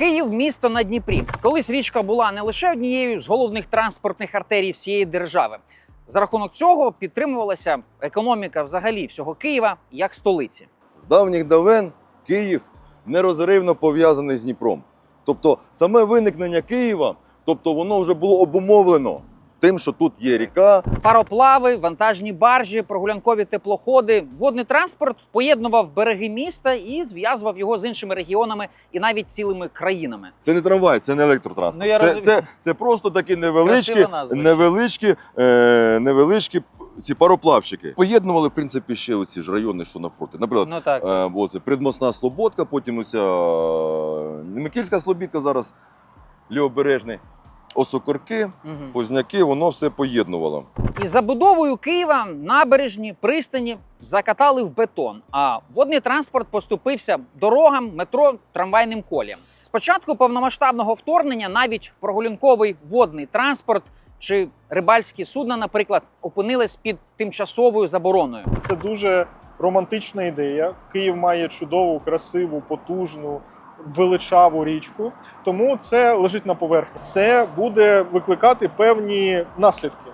Київ місто на Дніпрі. Колись річка була не лише однією з головних транспортних артерій всієї держави. За рахунок цього підтримувалася економіка взагалі всього Києва як столиці. З давніх давен Київ нерозривно пов'язаний з Дніпром. Тобто саме виникнення Києва, тобто воно вже було обумовлено тим, що тут є ріка, Пароплави, вантажні баржі, прогулянкові теплоходи. Водний транспорт поєднував береги міста і зв'язував його з іншими регіонами і навіть цілими країнами. Це не трамвай, це не електротранспорт. Ну, я це, це, це просто такі невеличкі, назва невеличкі, е, невеличкі ці пароплавчики. Поєднували, в принципі, ще оці ж райони, що навпроти. Наприклад, Ну так. е, оце Предмосна Слободка, потім оця е, Микільська Слобідка зараз, Лівобережний, Осокорки, Мгм. Позняки, воно все поєднувало. Із забудовою Києва набережні, пристані закатали в бетон, а водний транспорт поступився дорогам, метро, трамвайним коліям. Спочатку повномасштабного вторгнення навіть прогулянковий водний транспорт чи рибальські судна, наприклад, опинились під тимчасовою забороною. Це дуже романтична ідея. Київ має чудову, красиву, потужну, величаву річку. Тому це лежить на поверхні. Це буде викликати певні наслідки.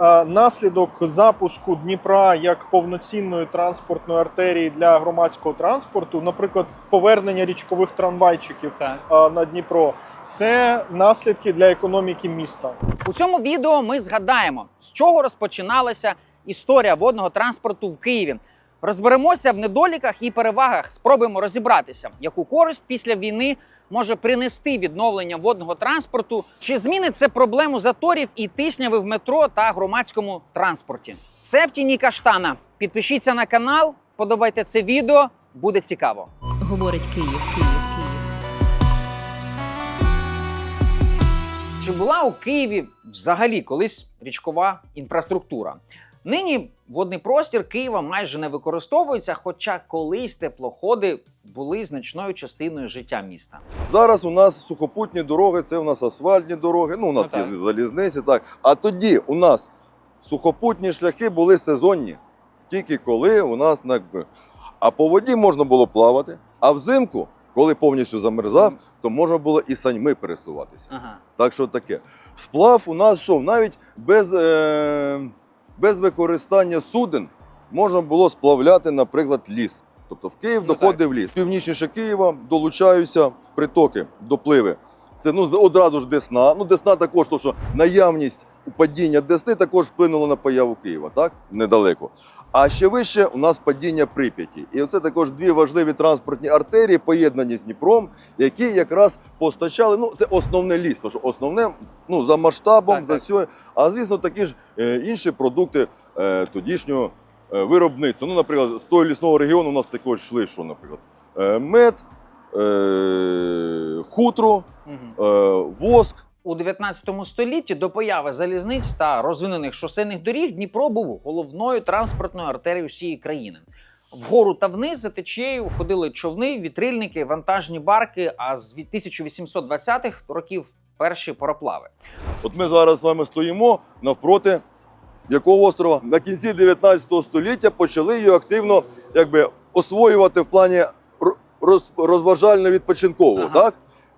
Е, Наслідок запуску Дніпра як повноцінної транспортної артерії для громадського транспорту, наприклад, повернення річкових трамвайчиків Так. е, на Дніпро, це наслідки для економіки міста. У цьому відео ми згадаємо, з чого розпочиналася історія водного транспорту в Києві. Розберемося в недоліках і перевагах, спробуємо розібратися, яку користь після війни може принести відновлення водного транспорту, чи змінить це проблему заторів і тисняви в метро та громадському транспорті. Це в тіні каштана. Підпишіться на канал, подобайте це відео, буде цікаво. Говорить Київ, Київ, Київ. Чи була у Києві взагалі колись річкова інфраструктура? Нині водний простір Києва майже не використовується, хоча колись теплоходи були значною частиною життя міста. Зараз у нас сухопутні дороги, це у нас асфальтні дороги, ну у нас Ну, є залізниці, так. А тоді у нас сухопутні шляхи були сезонні, тільки коли у нас на а по воді можна було плавати, а взимку, коли повністю замерзав, то можна було і саньми пересуватися. Ага. Так що таке. Сплав у нас що, навіть без, е, без використання суден можна було сплавляти, наприклад, ліс. Тобто в Київ Ну, доходив ліс. Північніше Києва долучаються притоки, допливи. Це ну, одразу ж Десна. Ну, Десна також, то, що наявність падіння Десни також вплинуло на появу Києва, так? Недалеко. А ще вище у нас падіння Прип'яті. І оце також дві важливі транспортні артерії, поєднані з Дніпром, які якраз постачали. Ну, це основне ліс, що основне ну, за масштабом, Так, за так. А звісно, такі ж е, інші продукти е, тодішнього е, виробництва. Ну, наприклад, з того лісного регіону у нас також йшли, що, наприклад, е, мед, е, хутро, е, воск. У 19 столітті до появи залізниць та розвинених шосейних доріг Дніпро був головною транспортною артерією всієї країни. Вгору та вниз за течією ходили човни, вітрильники, вантажні барки. А з 1820-х років перші пароплави. От ми зараз з вами стоїмо навпроти якого острова на кінці 19 століття почали її активно якби, освоювати в плані роз, розважально-відпочинкового. Ага. Так?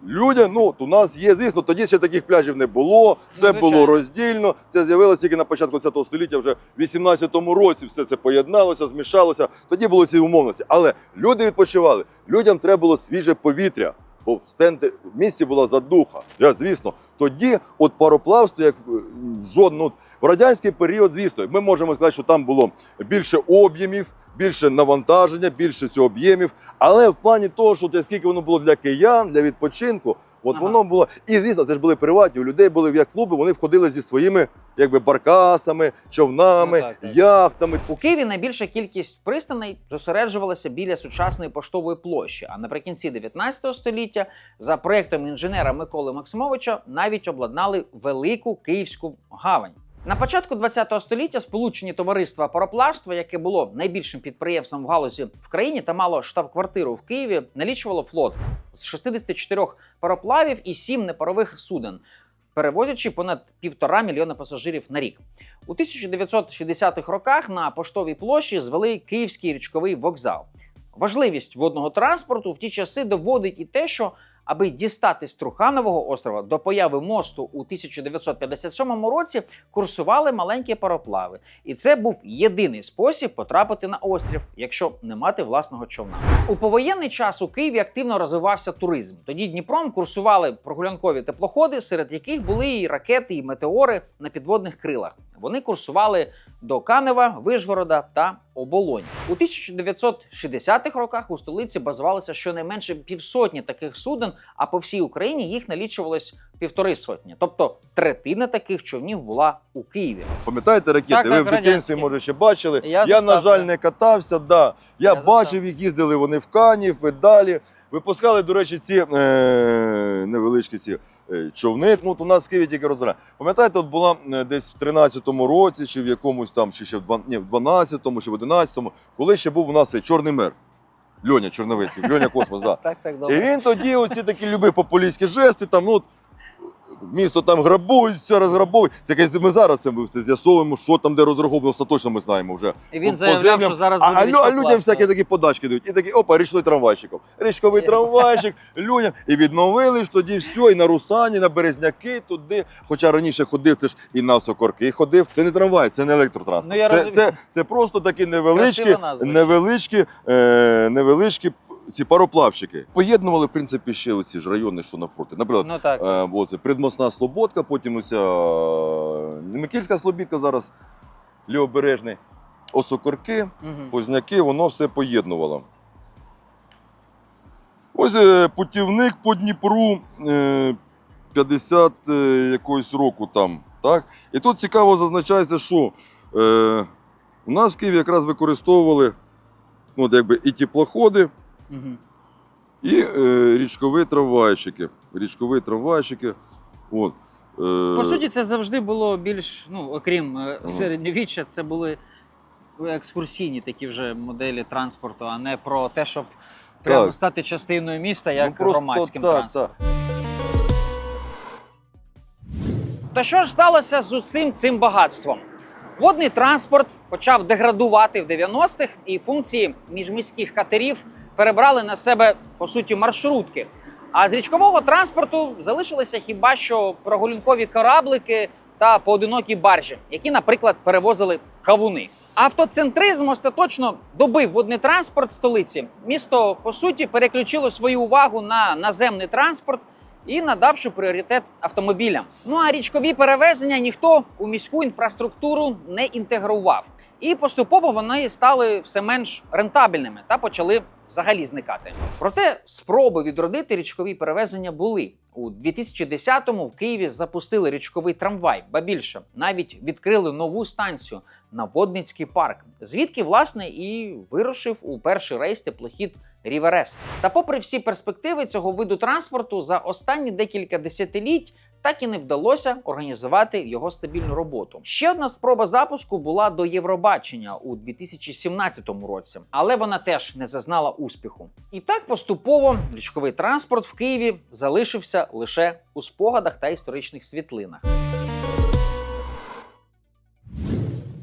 Людям, ну, у нас є, звісно, тоді ще таких пляжів не було, все звичайно. було роздільно. Це з'явилося тільки на початку 20 століття, вже в 18-му році все це поєдналося, змішалося. Тоді були ці умовності. Але люди відпочивали, людям треба було свіже повітря. Бо в центрі в місті була задуха. Я, звісно, тоді от пароплавство, як жодну в радянський період, звісно, ми можемо сказати, що там було більше об'ємів, більше навантаження, більше цього об'ємів. Але в плані того, що те, скільки воно було для киян, для відпочинку, от Ага. воно було. І звісно, це ж були приватні. У людей були як клуби, вони входили зі своїми якби баркасами, човнами, Ну, так, так. яхтами. У Києві найбільша кількість пристаней зосереджувалася біля сучасної поштової площі. А наприкінці 19 століття, за проектом інженера Миколи Максимовича, навіть обладнали велику київську гавань. На початку 20 століття Сполучені товариства пароплавства, яке було найбільшим підприємством в галузі в країні та мало штаб-квартиру в Києві, налічувало флот з 64 пароплавів і 7 непарових суден, перевозячи понад півтора мільйона пасажирів на рік. У 1960-х роках на поштовій площі звели Київський річковий вокзал. Важливість водного транспорту в ті часи доводить і те, що Аби дістатись Труханового острова до появи мосту у 1957 році курсували маленькі пароплави, і це був єдиний спосіб потрапити на острів, якщо не мати власного човна. У повоєнний час у Києві активно розвивався туризм. Тоді Дніпром курсували прогулянкові теплоходи, серед яких були і ракети, і метеори на підводних крилах. Вони курсували до Канева, Вишгорода та Оболонь. У 1960-х роках у столиці базувалося щонайменше півсотні таких суден, а по всій Україні їх налічувалось півтори сотні. Тобто третина таких човнів була у Києві. Пам'ятаєте ракети? Так, Ви так, в дитинстві, радянські. може, ще бачили. Я Я, застав, на жаль, так. не катався. Да. Я, Я бачив застав. їх, їздили вони в Канів і далі. Випускали, до речі, ці е- невеличкі ці е, човни. Ну, от у нас в Києві тільки розгорає. Пам'ятаєте, от була е, десь в 13-му році, чи в якомусь там, чи ще в, два- ні, в 12-му, чи в 11-му, коли ще був у нас цей чорний мер. Льоня Чорновицький, Льоня Космос, да. Так, так, І він тоді оці такі любив популістські жести, там, ну, от, місто там грабують, все розграбують. Це якось ми зараз це ми все з'ясовуємо, що там, де розраховано, остаточно ми знаємо вже. І він заявляв, що зараз буде а, а річкоплавство. людям всякі такі подачки дають. І такі, опа, річний трамвайчиком. Річковий трамвайчик, людям. І відновили ж тоді все, і на Русані, і на Березняки, туди. Хоча раніше ходив, це ж і на Сокорки ходив. Це не трамвай, це не електротранспорт. Ну, я це, розумію. це, це просто такі невеличкі, невеличкі, е, невеличкі ці пароплавчики. Поєднували, в принципі, ще оці ж райони, що навпроти. Наприклад, Ну так. Е, бо це Предмосна Слободка, потім оця е, Микільська Слобідка зараз, Лівобережний, Осокорки, Мгм. Позняки, воно все поєднувало. Ось е, путівник по Дніпру е, 50 е, якогось року там. Так? І тут цікаво зазначається, що е, у нас в Києві якраз використовували ну, от якби і теплоходи, І е, річкові трамвайчики. Річкові трамвайчики. От. Е, По суті, це завжди було більш, ну, окрім е, Ага. середньовіччя, це були екскурсійні такі вже моделі транспорту, а не про те, щоб прямо стати частиною міста як ну, просто громадським так, транспортом. так. Та що ж сталося з усім цим багатством? Водний транспорт почав деградувати в 90-х, і функції міжміських катерів перебрали на себе по суті маршрутки. А з річкового транспорту залишилися хіба що прогулянкові кораблики та поодинокі баржі, які, наприклад, перевозили кавуни. Автоцентризм остаточно добив водний транспорт столиці. Місто по суті переключило свою увагу на наземний транспорт і надавши пріоритет автомобілям. Ну а річкові перевезення ніхто у міську інфраструктуру не інтегрував. І поступово вони стали все менш рентабельними та почали взагалі зникати. Проте спроби відродити річкові перевезення були. У 2010-му в Києві запустили річковий трамвай, ба більше навіть відкрили нову станцію на Водницький парк, звідки власне і вирушив у перший рейс теплохід Ріверест. Та попри всі перспективи цього виду транспорту, за останні декілька десятиліть так і не вдалося організувати його стабільну роботу. Ще одна спроба запуску була до Євробачення у 2017 році, але вона теж не зазнала успіху. І так поступово річковий транспорт в Києві залишився лише у спогадах та історичних світлинах.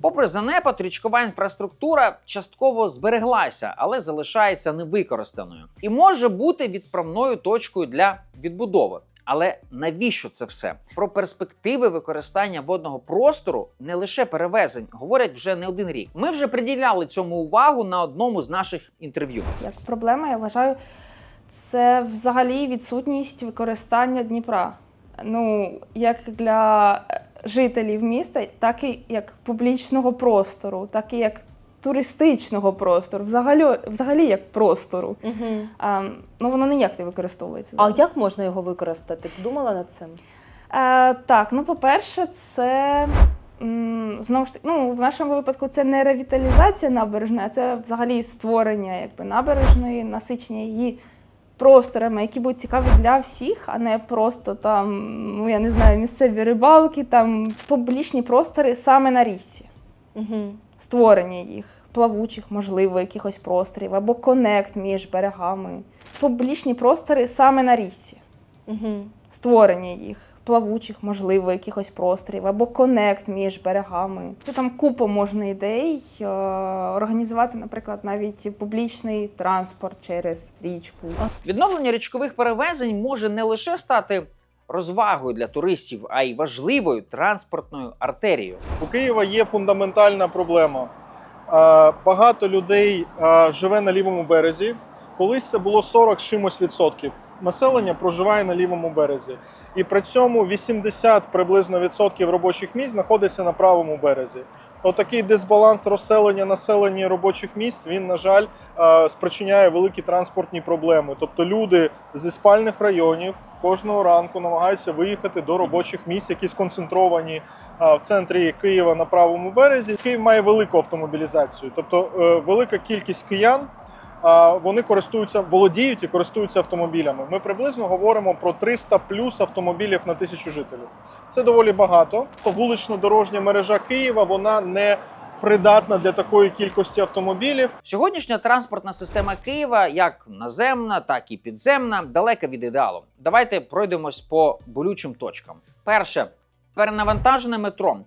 Попри занепад, річкова інфраструктура частково збереглася, але залишається невикористаною і може бути відправною точкою для відбудови. Але навіщо це все? Про перспективи використання водного простору не лише перевезень говорять вже не один рік. Ми вже приділяли цьому увагу на одному з наших інтерв'ю. Як проблема, я вважаю, це взагалі відсутність використання Дніпра. Ну, як для жителів міста, так і як публічного простору, так і як туристичного простору, взагалі, взагалі як простору. Угу. А, ну, воно ніяк не використовується. А як можна його використати? Ти думала над цим? Е, так, ну по-перше, це знову ж таки, ну в нашому випадку це не ревіталізація набережної, а це взагалі створення якби набережної, насичення її просторами, які будуть цікаві для всіх, а не просто там, ну я не знаю, місцеві рибалки, там публічні простори саме на річці, Угу. створення їх. Плавучих, можливо, якихось просторів, або конект між берегами. Публічні простори саме на річці Угу. створення їх, плавучих, можливо, якихось просторів, або конект між берегами. Це там купа можна ідей е, організувати, наприклад, навіть публічний транспорт через річку. Відновлення річкових перевезень може не лише стати розвагою для туристів, а й важливою транспортною артерією. У Києва є фундаментальна проблема. Е, Багато людей е, живе на лівому березі. Колись це було 40 з чимось відсотків. Населення проживає на лівому березі, і при цьому 80 приблизно відсотків робочих місць знаходиться на правому березі. Отакий дисбаланс розселення населення і робочих місць він, на жаль, е, спричиняє великі транспортні проблеми. Тобто люди зі спальних районів кожного ранку намагаються виїхати до робочих місць, які сконцентровані в центрі Києва на правому березі. Київ має велику автомобілізацію, тобто е, велика кількість киян. Вони користуються, володіють і користуються автомобілями. Ми приблизно говоримо про 300 плюс автомобілів на тисячу жителів. Це доволі багато. То вулично-дорожня мережа Києва вона не придатна для такої кількості автомобілів. Сьогоднішня транспортна система Києва, як наземна, так і підземна, далека від ідеалу. Давайте пройдемось по болючим точкам. Перше перенавантажене метро.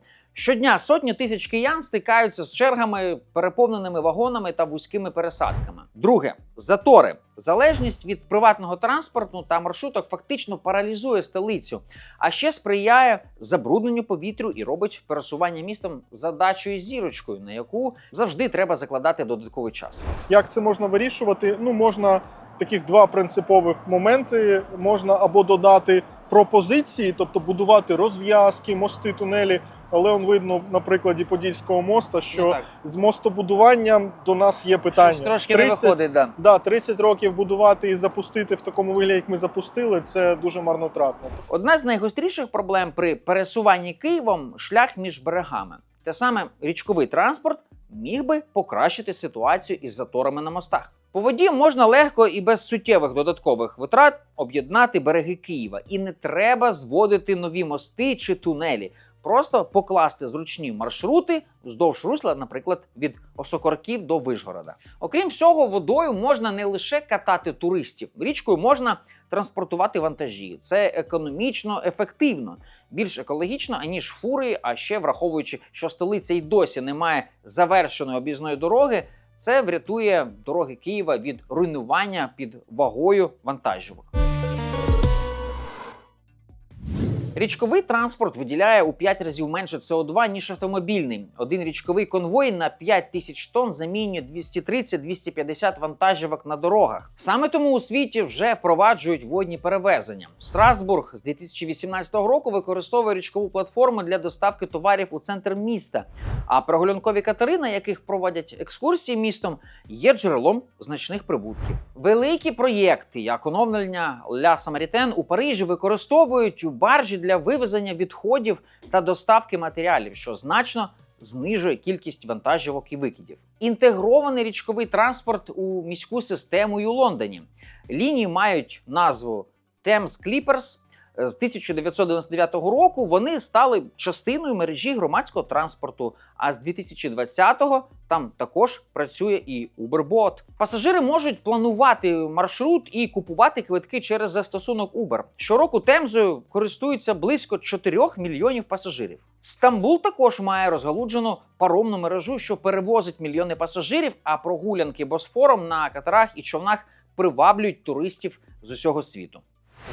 Щодня сотні тисяч киян стикаються з чергами, переповненими вагонами та вузькими пересадками. Друге затори. Залежність від приватного транспорту та маршруток фактично паралізує столицю, а ще сприяє забрудненню повітрю і робить пересування містом задачою зірочкою, на яку завжди треба закладати додатковий час. Як це можна вирішувати? Ну, можна таких два принципових моменти. Можна або додати пропозиції, тобто будувати розв'язки, мости, тунелі. Але он видно на прикладі Подільського моста, що Ну, з мостобудуванням до нас є питання. Щось трошки не виходить, да. Да, 30 років будувати і запустити в такому вигляді, як ми запустили, це дуже марнотратно. Одна з найгостріших проблем при пересуванні Києвом шлях між берегами. Те саме річковий транспорт міг би покращити ситуацію із заторами на мостах. По воді можна легко і без суттєвих додаткових витрат об'єднати береги Києва, і не треба зводити нові мости чи тунелі. Просто покласти зручні маршрути вздовж русла, наприклад, від Осокорків до Вишгорода. Окрім всього, водою можна не лише катати туристів, річкою можна транспортувати вантажі. Це економічно ефективно, більш екологічно, аніж фури. А ще враховуючи, що столиця й досі не має завершеної об'їзної дороги. Це врятує дороги Києва від руйнування під вагою вантажівок. Річковий транспорт виділяє у 5 разів менше СО2, ніж автомобільний. Один річковий конвой на 5 тисяч тонн замінює 230-250 вантажівок на дорогах. Саме тому у світі вже впроваджують водні перевезення. Страсбург з 2018 року використовує річкову платформу для доставки товарів у центр міста. А прогулянкові катери, на яких проводять екскурсії містом, є джерелом значних прибутків. Великі проєкти, як оновлення Ля Самарітен у Парижі, використовують у баржі для вивезення відходів та доставки матеріалів, що значно знижує кількість вантажівок і викидів. Інтегрований річковий транспорт у міську систему у Лондоні. Лінії мають назву Thames Clippers. З 1999 року вони стали частиною мережі громадського транспорту. А з 2020-го там також працює і Uberbot. Пасажири можуть планувати маршрут і купувати квитки через застосунок Uber. Щороку Темзою користуються близько 4 мільйонів пасажирів. Стамбул також має розгалуджену паромну мережу, що перевозить мільйони пасажирів. А прогулянки Босфором на катерах і човнах приваблюють туристів з усього світу.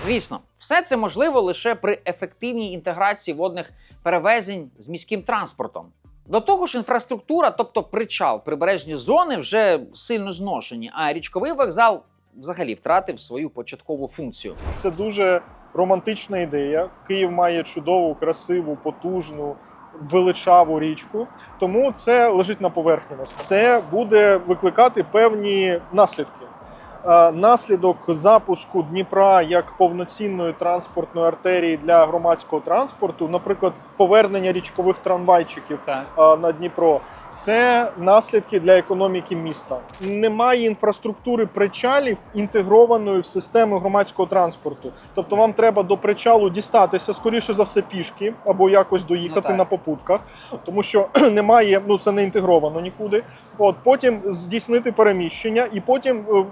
Звісно, все це можливо лише при ефективній інтеграції водних перевезень з міським транспортом. До того ж, інфраструктура, тобто причал, прибережні зони, вже сильно зношені, а річковий вокзал взагалі втратив свою початкову функцію. Це дуже романтична ідея. Київ має чудову, красиву, потужну. Величаву річку, тому це лежить на поверхні. Це буде викликати певні наслідки. Е, Наслідок запуску Дніпра як повноцінної транспортної артерії для громадського транспорту, наприклад, повернення річкових трамвайчиків Так. е, на Дніпро, Це наслідки для економіки міста. Немає інфраструктури причалів інтегрованої в систему громадського транспорту. Тобто вам треба до причалу дістатися, скоріше за все, пішки або якось доїхати Ну, на попутках, тому що немає, ну це не інтегровано нікуди. От потім здійснити переміщення, і потім е,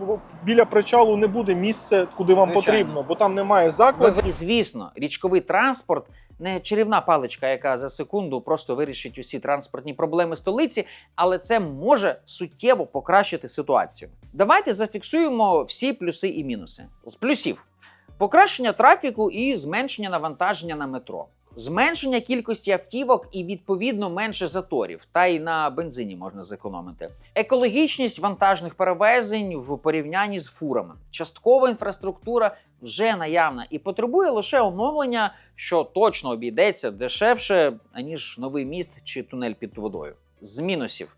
біля причалу не буде місця, куди вам Звичайно. потрібно, бо там немає закладів. звісно, річковий транспорт не чарівна паличка, яка за секунду просто вирішить усі транспортні проблеми столиці, але це може суттєво покращити ситуацію. Давайте зафіксуємо всі плюси і мінуси. З плюсів: покращення трафіку і зменшення навантаження на метро. Зменшення кількості автівок і відповідно менше заторів, та й на бензині можна зекономити. Екологічність вантажних перевезень в порівнянні з фурами. Часткова інфраструктура вже наявна і потребує лише оновлення, що точно обійдеться дешевше, аніж новий міст чи тунель під водою. З мінусів.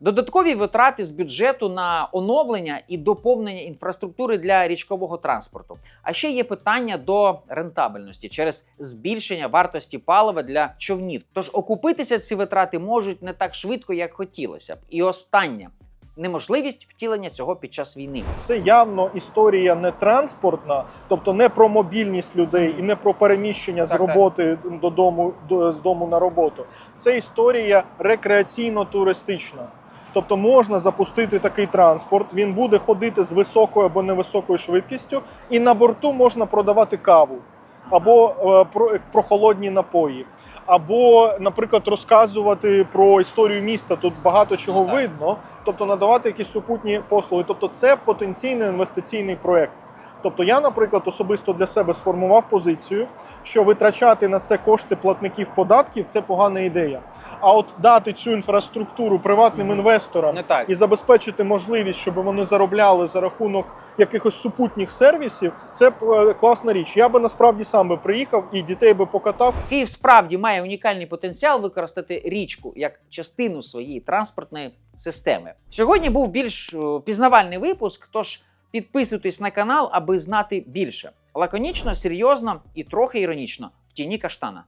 Додаткові витрати з бюджету на оновлення і доповнення інфраструктури для річкового транспорту. А ще є питання до рентабельності через збільшення вартості палива для човнів. Тож окупитися ці витрати можуть не так швидко, як хотілося б. І останнє неможливість втілення цього під час війни. Це явно історія не транспортна, тобто не про мобільність людей і не про переміщення з Так, так. роботи додому до з дому на роботу. Це історія рекреаційно-туристична. Тобто можна запустити такий транспорт, він буде ходити з високою або невисокою швидкістю, і на борту можна продавати каву або е, про, прохолодні напої. Або, наприклад, розказувати про історію міста. Тут багато чого видно, тобто надавати якісь супутні послуги. Тобто, це потенційний інвестиційний проект. Тобто, я, наприклад, особисто для себе сформував позицію, що витрачати на це кошти платників податків це погана ідея. А от дати цю інфраструктуру приватним інвесторам і забезпечити можливість, щоб вони заробляли за рахунок якихось супутніх сервісів, це е, класна річ. Я би насправді сам би приїхав і дітей би покатав. Київ справді має унікальний потенціал використати річку як частину своєї транспортної системи. Сьогодні був більш е, пізнавальний випуск, тож підписуйтесь на канал, аби знати більше. Лаконічно, серйозно і трохи іронічно в тіні каштана.